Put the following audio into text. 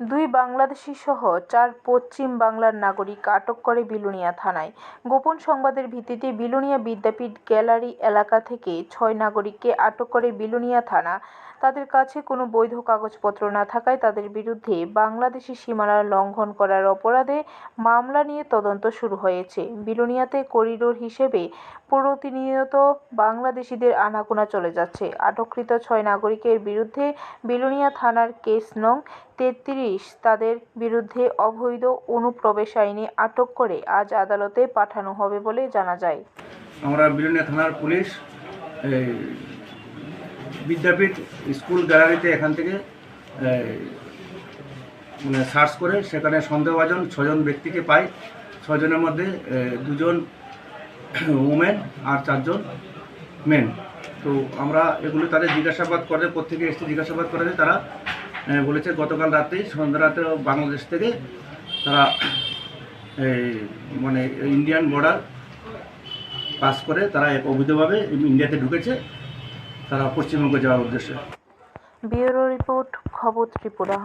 দুই বাংলাদেশিসহ চার পশ্চিম বাংলার নাগরিক আটক করে বিলোনিয়া থানায়। গোপন সংবাদের ভিত্তিতে বিলোনিয়া বিদ্যাপীঠ গ্যালারি এলাকা থেকে ছয় নাগরিককে আটক করে বিলোনিয়া থানা। তাদের কাছে কোনো বৈধ কাগজপত্র না থাকায় তাদের বিরুদ্ধে বাংলাদেশি সীমানা লঙ্ঘন করার অপরাধে মামলা নিয়ে তদন্ত শুরু হয়েছে। বিলোনিয়াতে করিডোর হিসেবে প্রতিনিয়ত বাংলাদেশিদের আনাগোনা চলে যাচ্ছে। আটককৃত ছয় নাগরিকের বিরুদ্ধে বিলোনিয়া থানার কেস নং তেত্রিশ তাদের বিরুদ্ধে অবৈধ অনুপ্রবেশ আইনে আটক করে আজ আদালতে পাঠানো হবে বলে জানা যায়। আমরা বিলনিয়া থানার পুলিশ বিদ্যাপীঠ স্কুল গ্যালারিতে এখান থেকে মানে সার্চ করে সেখানে সন্দেহভাজন ছজন ব্যক্তিকে পাই। ছজনের মধ্যে দুজন উমেন আর চারজন মেন। তো আমরা এগুলো তাদের জিজ্ঞাসাবাদ করে প্রত্যেকে এসে জিজ্ঞাসাবাদ করাতে তারা বলেছে, গতকাল রাতেই, সন্ধ্যা রাতে বাংলাদেশ থেকে তারা এই মানে ইন্ডিয়ান বর্ডার পাস করে তারা এক অবৈধভাবে ইন্ডিয়াতে ঢুকেছে, তারা পশ্চিমবঙ্গে যাওয়ার উদ্দেশ্যে। ব্যুরো রিপোর্ট, খবর ত্রিপুরা।